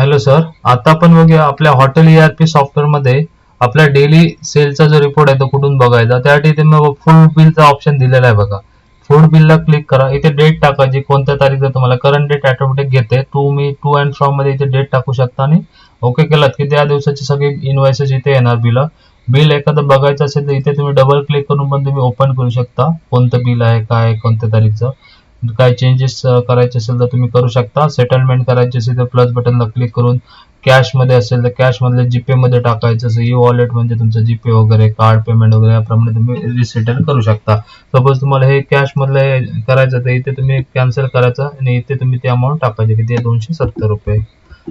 Hello sir आता आपण बघूया आपल्या हॉटेल ईआरपी सॉफ्टवेअरमध्ये आपल्या डेली सेलचा जो रिपोर्ट आहे तो कुठून बघायचा? त्यासाठी तुम्ही फूड बिलचा ऑप्शन दिलेला आहे बघा. फूड बिलला क्लिक करा. इथे डेट टाका जी कोणत्या तारीखचा तुम्हाला. करंट डेट ऑटोमॅटिक घेते. तुम्ही टू अँड फ्रॉममध्ये इथे डेट टाकू शकता आणि ओके केलात की त्या दिवसाची सगळी इनवायसेस इथे येणार बिल बिल एखादं बघायचं असेल तर इथे तुम्ही डबल क्लिक करून पण तुम्ही ओपन करू शकता. कोणतं बिल आहे काय कोणत्या तारीखचं. काय चेंजेस करायचे असेल तर तुम्ही करू शकता. सेटलमेंट करायचे असेल तर प्लस बटनला क्लिक करून कॅशमध्ये असेल तर कॅश मधले जीपे मध्ये टाकायचं. असेल ई वॉलेट म्हणजे तुमचं जीपे वगैरे कार्ड पेमेंट वगैरे याप्रमाणे तुम्ही रिसेटल करू शकता. सपोज तुम्हाला हे कॅश मधले करायचं तर इथे तुम्ही कॅन्सल करायचं आणि इथे तुम्ही ते अमाऊंट टाकायची किती दोनशे सत्तर रुपये.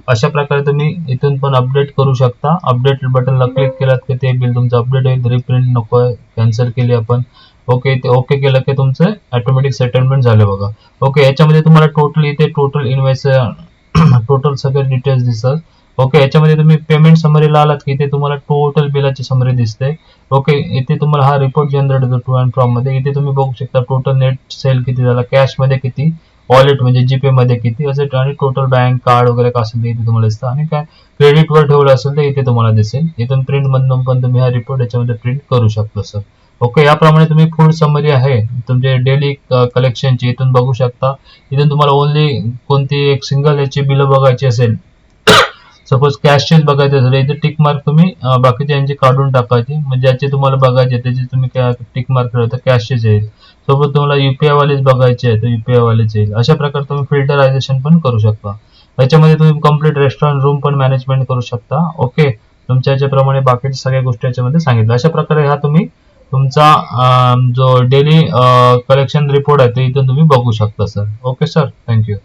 अशा प्रकारे तुम्ही इथून पण अपडेट करू शकता. अपडेट बटनला क्लिक केलात की ते बिल तुमचं अपडेट होईल. रिप्रिंट नको आहे. कॅन्सल केली आपण. ओके ते ओके केलं की तुमचं ऑटोमॅटिक सेटलमेंट झालं बघा. ओके याच्यामध्ये तुम्हाला टोटल इथे टोटल इन्व्हेस्ट टोटल सगळे डिटेल्स दिसतात. ओके याच्यामध्ये तुम्ही पेमेंट समरीला आलात की इथे तुम्हाला टोटल बिलाची समरी दिसते. ओके इथे तुम्हाला हा रिपोर्ट जनरेट होतो टू अँड फ्रॉममध्ये. इथे तुम्ही बघू शकता टोटल नेट सेल किती झाला कॅशमध्ये किती वॉलेट म्हणजे जीपे मध्ये किती असे आणि टोटल बँक कार्ड वगैरे काय असेल ते इथे तुम्हाला दिसतं. आणि काय क्रेडिट वर ठेवलं असेल तर इथे तुम्हाला दिसेल. इथून प्रिंट मधून पण तुम्ही हा रिपोर्ट याच्यामध्ये प्रिंट करू शकता सर ओके याप्रमाणे तुम्ही फुल समरी आहे. तुमचे डेली कलेक्शनची इथून बघू शकता. इथून तुम्हाला ओनली कोणती एक सिंगल याची बिल बघायची असेल सपोज कॅशचेच बघायचे असेल इथे टिक मार्क तुम्ही बाकीचे बाकीच्या काढून टाकायचे. म्हणजे ज्याचे तुम्हाला बघायचे त्याचे तुम्ही टिक मार्क ठेवता कॅशचेच येईल. सोबत तुम्हाला युपीआय वालेच बघायचे आहे तर युपीआय वालेच येईल. अशा प्रकारे तुम्ही फिल्टरायझेशन पण करू शकता. याच्यामध्ये तुम्ही कंप्लीट रेस्टॉरंट रूम पण मॅनेजमेंट करू शकता. ओके तुमच्या याच्याप्रमाणे बाकीच्या सगळ्या गोष्टी याच्यामध्ये सांगितलं अशा प्रकारे हा तुम्ही तुमचा जो डेली कलेक्शन रिपोर्ट आहे ते इथून तुम्ही बघू शकता सर ओके सर थँक्यू